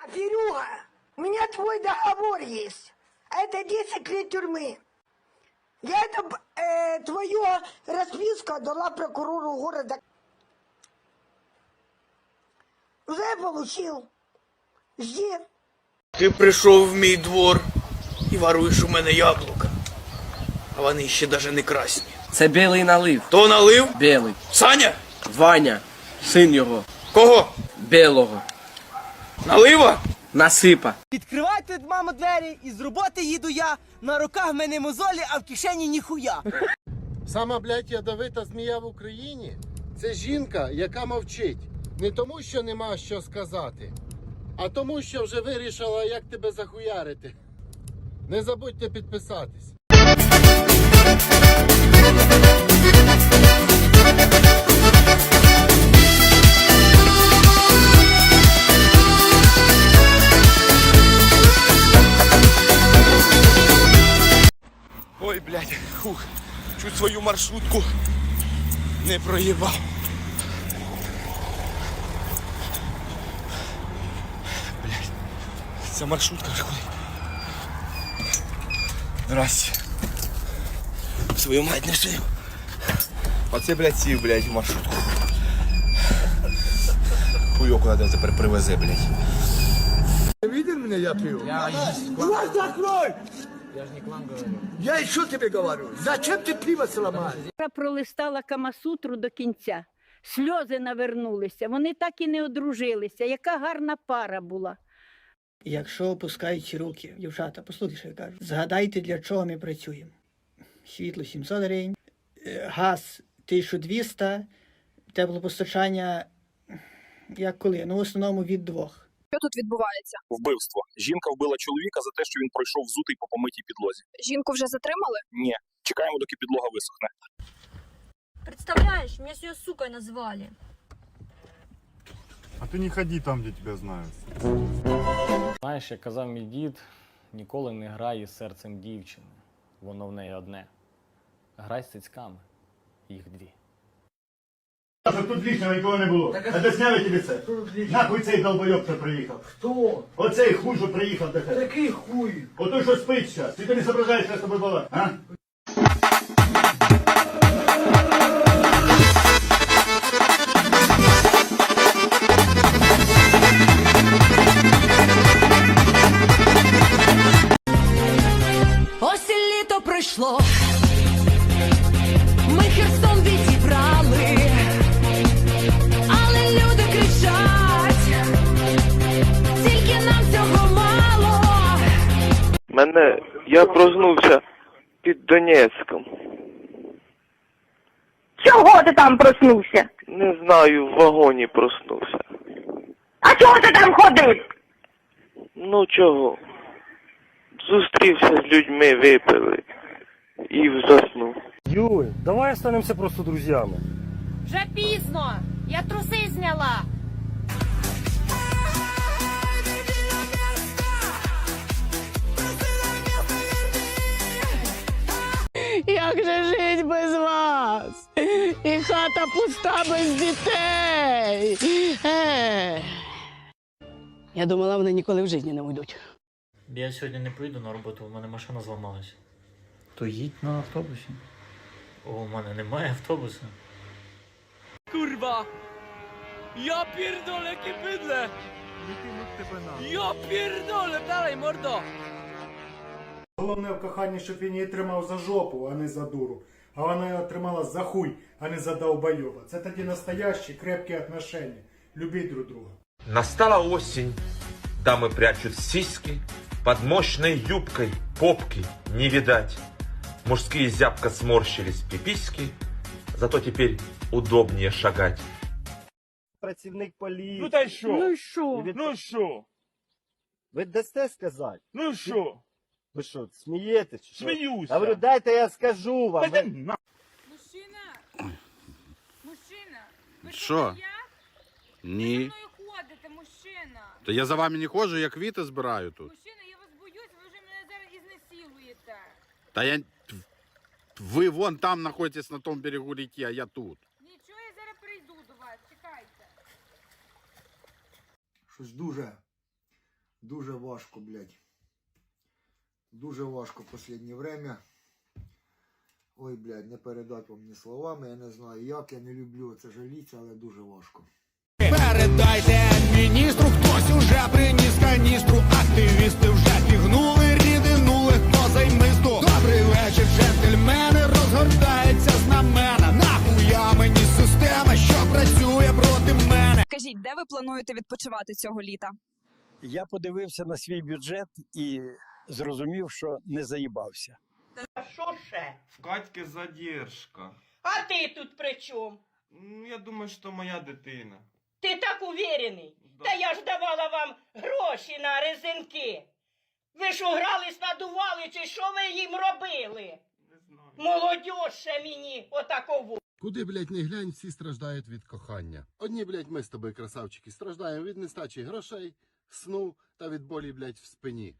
Серега, у меня твой договор есть. Это 10 лет тюрьмы. Я это, б- э, твою расписку дала прокурору города. Уже получил. Жди. Ти прийшов в мій двор і воруєш у мене яблука. А вони ще даже не красні. Це білий налив. То налив? Білий. Саня? Ваня, син його, Кого? білого. Налива? Насипа. Відкривайте, мама, двері, і з роботи їду я. На руках в мене мозолі, а в кишені ніхуя. Сама, блядь, ядовита змія в Україні це жінка, яка мовчить. Не тому, що нема що сказати, а тому, що вже вирішила, як тебе захуярити. Не забудьте підписатись. Маршрутку не проїбав. Блядь, ця маршрутка куди? Здрасте. Свою мать не свою. Оце, блядь, сів, блядь, в маршрутку. Хуйоку надо тепер привезе, блядь. Я и что тебе говорю? Зачем ты пиво сломаешь? Я пролистала Камасутру до кінця. Сльози навернулися. Вони так і не одружилися. Яка гарна пара була. Якщо опускають руки, дівчата, послухайте, що я кажу. Згадайте, для чого ми працюємо. Світло 700 гривень, е, газ 1200, теплопостачання, як коли? Ну, в основному від двох. Що тут відбувається? Вбивство. Жінка вбила чоловіка за те, що він пройшов взутий по помитій підлозі. Жінку вже затримали? Ні. Чекаємо, доки підлога висохне. Представляєш, мене сьогодні сукою назвали. А ты не ходи там, где тебя знают. Знаєш, як казав мій дід, ніколи не грай із серцем дівчини. Воно в неї одне. Грай з цицьками. Їх дві. Тут лишнего никого не було. Объясняю тебе це. Нахуй цей долбойоб, що приїхав. Кто? Оцей хуй, що приїхав до тебе. Такий хуй. Ото що спить зараз. Ти не соображаєш, що з тобою було, а? Ось і літо пройшло. Ми Херсон відібрали. Мене я проснувся під Донецьком. Чого ти там проснувся? Не знаю, в вагоні проснувся. А чого ти там ходив? Ну чого? Зустрівся з людьми, випили і заснув. Юль, давай останемося просто друзями. Вже пізно. Я труси зняла. Як же жить без вас? І хата пуста без дітей. Я думала, вони ніколи в житті не уйдуть. Я сьогодні не поїду на роботу, у мене машина зламалась. То їдь на автобусі. О, у мене немає автобуса. Kurwa! Ja pierdolę, jakie bydle! Ja pierdolę, dalej, mordo! Головне в коханні, щоб він її тримав за жопу, а не за дуру. А вона його тримала за хуй, а не за долбойоба. Це тоді настоящі крепкі отношения. Любіть друг друга. Настала осень. Дамы прячут сиськи. Под мощной юбкой попки не видать. Мужские зябко сморщились пиписьки. Зато теперь удобнее шагать. Працівник поліції. Ну та й що? Ну і що? Ну що? Ви дасте сказати? Ну що? Ви що, смієтесь? чи що? Сміюся. Говорю, дайте я скажу вам. Ви- Мужчина! Мужчина! Ви Що? Я? Ні. мною ходите, мужчина! То я за вами не ходжу, я квіти збираю тут. Мужчина, я вас боюсь, ви вже мене зараз ізнасилуєте. Та я. Ви вон там знаходитесь на тому берегу реки, а я тут. Нічого, я зараз прийду до вас, чекайте. Щось дуже Дуже важко, блядь. Дуже важко в останнє время. Ой, блядь, не передати вам ні словами, я не знаю як, я не люблю це жаліться, але дуже важко. Передайте міністру, хтось уже приніс каністру. Активісти вже пігнули, рідинули, хто займисту. Добрий вечір, джентльмени, розгортається знамена. Нахуя мені система, що працює проти мене. Скажіть, де ви плануєте відпочивати цього літа? Я подивився на свій бюджет і зрозумів, що не заїбався. А що ще? В Катьки задержка. А ти тут при чому? Я думаю, що моя дитина. Ти так уверений? Та я ж давала вам гроші на резинки. Ви ж угрались, надували, чи що ви їм робили? Не знаю. Молодь ще мені отакову. Куди, блядь, не глянь, всі страждають від кохання. Одні, блядь, ми з тобою, красавчики, страждаємо від нестачі грошей, сну та від болі, блядь, в спині.